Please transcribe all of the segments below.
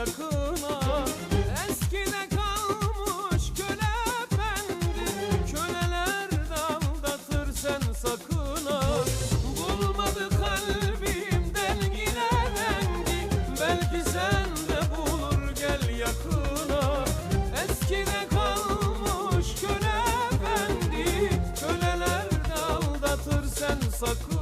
yakına. Eskide kalmış köle bendim Köleler aldatır sen sakın ha Bulmadı kalbimden yine rengi Belki sen de bulur gel yakına. Eskide kalmış köle bendim Köleler aldatır sen sakın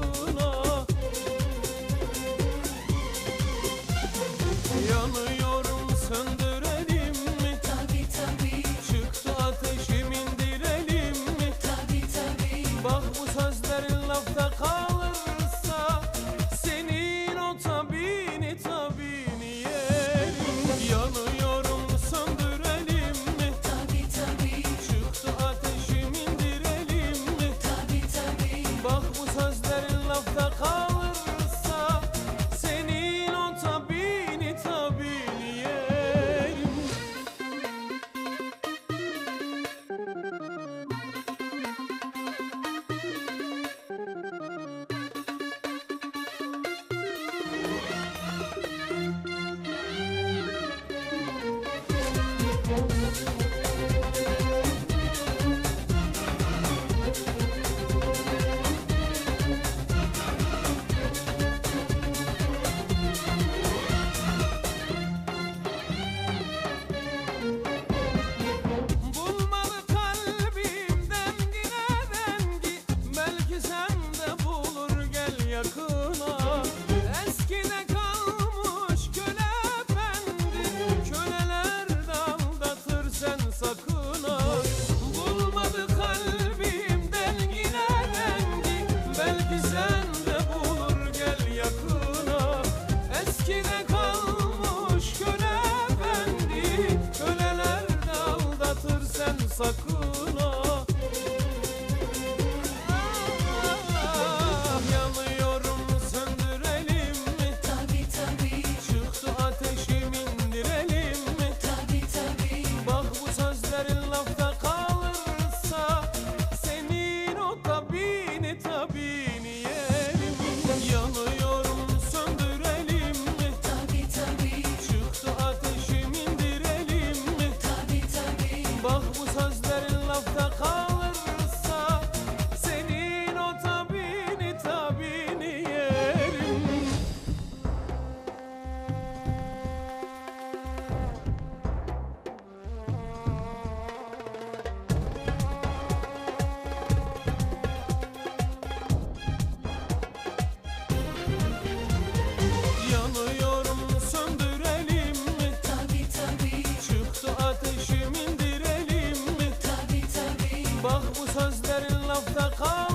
Sevsen de bulur gel yakına. Eskide kalmış köle efendi Köleler aldatır sen sakın Bulmadı kalbimden yine dengi Belki sen de bulur gel yakına. Eskide Oh.